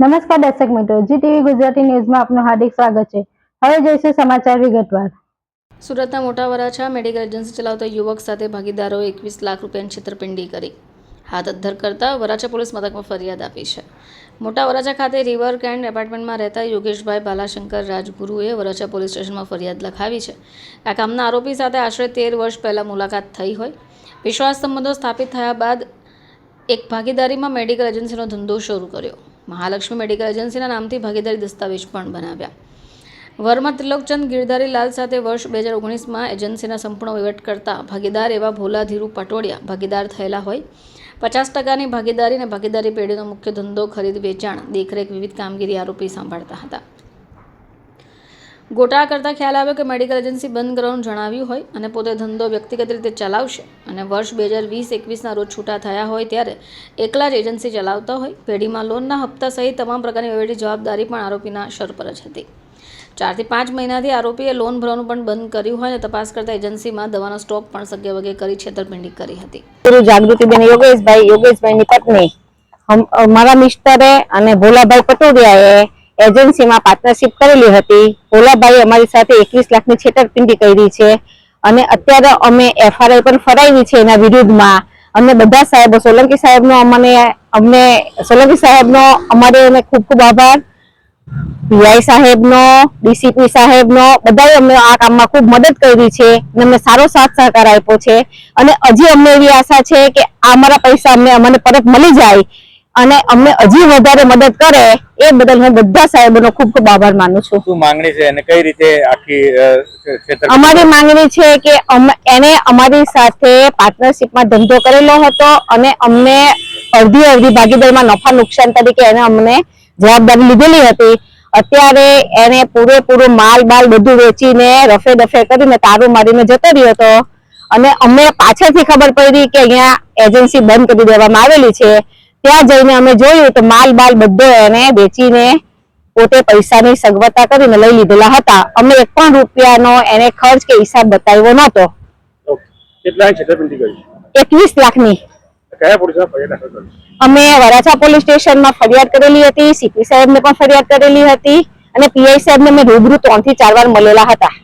નમસ્કાર દર્શક મિત્રો જી ટીવી ગુજરાતી ન્યૂઝમાં આપનું હાર્દિક સ્વાગત છે. હવે જોઈશું સમાચાર વિગતવાર. સુરતના મોટા વરાછા મેડિકલ એજન્સી ચલાવતા યુવક સાથે ભાગીદારોએ એકવીસ લાખ રૂપિયાની છેતરપિંડી કરી. હાથ અધ્ધર કરતા વરાછા પોલીસ મથકમાં ફરિયાદ આપી છે. મોટા વરાછા ખાતે રિવર કેન્ડ એપાર્ટમેન્ટમાં રહેતા યોગેશભાઈ બાલાશંકર રાજગુરુએ વરાછા પોલીસ સ્ટેશનમાં ફરિયાદ લખાવી છે. આ કામના આરોપી સાથે આશરે તેર વર્ષ પહેલાં મુલાકાત થઈ હોય. વિશ્વાસ સંબંધો સ્થાપિત થયા બાદ એક ભાગીદારીમાં મેડિકલ એજન્સીનો ધંધો શરૂ કર્યો. મહાલક્ષ્મી મેડિકલ એજન્સીના નામથી ભાગીદારી દસ્તાવેજ પણ બનાવ્યા. વર્મા ત્રિલોકચંદ ગિરધારી લાલ સાથે વર્ષ બે હજાર ઓગણીસમાં એજન્સીના સંપૂર્ણ વહીવટ કરતા ભાગીદાર એવા ભોલા ધીરુ પટોડિયા ભાગીદાર થયેલા હોય. પચાસ ટકાની ભાગીદારી અને ભાગીદારી પેઢીનો મુખ્ય ધંધો ખરીદ વેચાણ, દેખરેખ વિવિધ કામગીરી આરોપી સંભાળતા હતા. ગોટાળા કરતા ખ્યાલ આવ્યો કે મેડિકલ એજન્સી બંધ કરવાનું જણાવ્યું હોય અને પોતે ધંધો વ્યક્તિગત રીતે ચલાવશે. અને વર્ષ બે હજાર વીસ એકવીસના રોજ છૂટા થયા હોય ત્યારે એકલા જ એજન્સી ચલાવતા હોય. પેઢીમાં લોનના હપ્તા સહિત તમામ પ્રકારની વહીવટી જવાબદારી પણ આરોપીના શર પર જ હતી. ચારથી પાંચ મહિનાથી આરોપીએ લોન ભરવાનું પણ બંધ કર્યું હોય અને તપાસ કરતા એજન્સીમાં દવાનો સ્ટોક પણ સગે વગે કરી છેતરપિંડી કરી હતી. જાગૃતિબેન યોગેશભાઈ, યોગેશભાઈની પત્ની મારા મિસ્ટરે અને ભોલાભાઈ પટોડિયાએ એજન્સીમાં પાર્ટનરશિપ કરેલી હતી. ભોલાભાઈ અમારી સાથે એકવીસ લાખની છેતરપિંડી કરી છે. અને અત્યારે અમે એફઆરઆઈ પણ ફરાવી છે એના વિરુદ્ધમાં. અમને બધા સાહેબો, સોલંકી સાહેબનો અમને અમને, સોલંકી સાહેબનો અમારે એને ખૂબ ખૂબ આભાર. પીઆઈ સાહેબનો, ડીસીપી સાહેબનો, બધાએ અમને આ કામમાં ખૂબ મદદ કરી છે અને અમને સારો સાથ સહકાર આપ્યો છે. અને હજી અમને એવી આશા છે કે આ અમારા પૈસા અમને અમને પરત મળી જાય અને અમને હજી વધારે મદદ કરે એ બદલ હું બધા સાહેબોનો ખૂબ ખૂબ આભાર માનું છું. શું માંગણી છે અને કઈ રીતે આખી અમારી માંગણી છે કે અમ- એને અમારી સાથે પાર્ટનરશિપમાં ધંધો કરેલો હતો અને અમને અડધી અડધી ભાગીદારીમાં નફા નુકસાન તરીકે એને અમને જવાબદારી લીધેલી હતી. અત્યારે એને પૂરેપૂરો માલ બાલ બધું વેચીને રફે દફે કરીને તારું મારીને જતો રહ્યો હતો. અને અમને પાછળથી ખબર પડી કે અહીંયા એજન્સી બંધ કરી દેવામાં આવેલી છે. ત્યાં જઈને અમે જોયું તો માલ બાલ બધો એને વેચીને પોતે પૈસાની સગવડતા કરીને લઈ લીધેલા હતા. અમે એક પણ રૂપિયાનો એને ખર્ચ કે હિસાબ બતાવ્યો નહોતો. એકવીસ લાખની. અમે વરાછા પોલીસ સ્ટેશનમાં ફરિયાદ કરેલી હતી સીપી સાહેબને પણ ફરિયાદ કરેલી હતી અને પીઆઈ સાહેબને મેં રૂબરૂ ત્રણથી ચાર વાર મળેલા હતા.